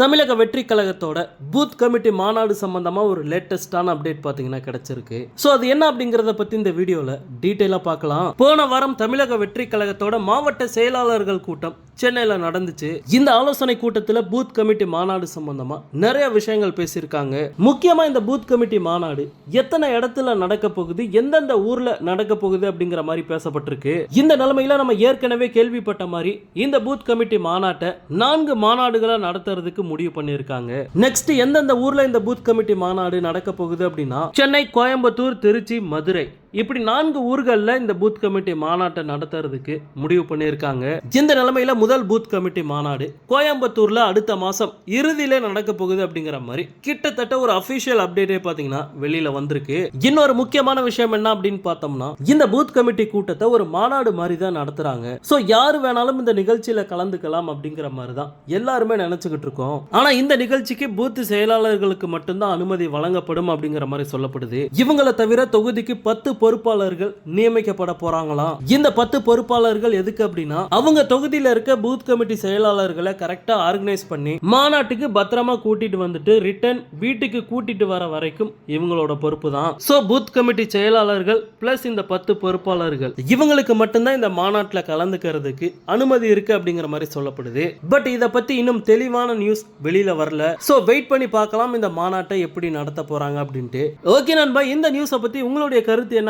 தமிழக வெற்றி கழகத்தோட booth committee மாநாடு சம்பந்தமா ஒரு லேட்டஸ்டான அப்டேட் பாத்தீங்கன்னா கிடைச்சிருக்கு. சோ அது என்ன அப்படிங்கறத பத்தி இந்த வீடியோல டீட்டெயிலாக பார்க்கலாம். போன வாரம் தமிழக வெற்றி கழகத்தோட மாவட்ட செயலாளர்கள் கூட்டம் சென்னையில் நடந்துச்சு. இந்த ஆலோசனை கூட்டத்தில் பூத் கமிட்டி மாநாடு சம்பந்தமா நிறைய விஷயங்கள் பேசியிருக்காங்க. முக்கியமா இந்த பூத் கமிட்டி மாநாடு எத்தனை இடத்துல நடக்க போகுது எந்தெந்த ஊர்ல நடக்க போகுது அப்படிங்கிற மாதிரி பேசப்பட்டிருக்கு. இந்த நிலைமையில நம்ம ஏற்கனவே கேள்விப்பட்ட மாதிரி இந்த பூத் கமிட்டி மாநாட்டை நான்கு மாநாடுகளா நடத்துறதுக்கு முடிவு பண்ணியிருக்காங்க. நெக்ஸ்ட் எந்தெந்த ஊர்ல இந்த பூத் கமிட்டி மாநாடு நடக்க போகுது அப்படின்னா சென்னை கோயம்புத்தூர் திருச்சி மதுரை இப்படி நான்கு ஊர்களில் இந்த பூத் கமிட்டி மாநாட்டை நடத்துறதுக்கு முடிவு பண்ணியிருக்காங்க. இந்த நிலைமையில முதல் பூத் கமிட்டி மாநாடு கோயம்புத்தூர்ல அடுத்த மாசம் இறுதியில நடக்க போகுது அப்படிங்கிற மாதிரி கிட்டத்தட்ட ஒரு அபிஷியல் அப்டேட்டே பாத்தீங்கன்னா வெளியில வந்திருக்கு. இன்னொரு முக்கியமான விஷயம் என்ன அப்படின்னு பார்த்தோம்னா இந்த பூத் கமிட்டி கூட்டத்தை ஒரு மாநாடு மாதிரி தான் நடத்துறாங்க. ஸோ யாரு வேணாலும் இந்த நிகழ்ச்சியில கலந்துக்கலாம் அப்படிங்கிற மாதிரி தான் எல்லாருமே நினைச்சுக்கிட்டு இருக்கோம். ஆனா இந்த நிகழ்ச்சிக்கு பூத் செயலாளர்களுக்கு மட்டும்தான் அனுமதி வழங்கப்படும் அப்படிங்கிற மாதிரி சொல்லப்படுது. இவங்களை தவிர தொகுதிக்கு பத்து பொறுப்பாளர்கள் நியமிக்கப்பட போறாங்களாம் இந்த பத்து பொறுப்பாளர்கள் எதுக்கு அப்படின்னா அவங்க தொகுதியில இருக்க பூத் கமிட்டி செயலாளர்களை கரெக்டா ஆர்கனைஸ் பண்ணி மாநாட்டுக்கு பத்திரமா கூட்டிட்டு வந்துட்டு ரிட்டர்ன் வீட்டுக்கு கூட்டிட்டு வர வரைக்கும் இவங்களோட பொறுப்பு தான் சோ பூத் கமிட்டி செயலாளர்கள் பிளஸ் இந்த பத்து பொறுப்பாளர்கள் இவங்களுக்கு மட்டும்தான் இந்த மாநாட்டில் கலந்துக்கிறதுக்கு அனுமதி இருக்கு அப்படிங்கிற மாதிரி சொல்லப்படுது. பட் இதை பத்தி இன்னும் தெளிவான நியூஸ் வெளியில வரல. சோ வெயிட் பண்ணி பார்க்கலாம் இந்த மாநாட்டை எப்படி நடத்த போறாங்க அப்படின்ட்டு. ஓகே நண்பா இந்த நியூஸை பத்தி உங்களுடைய கருத்து என்ன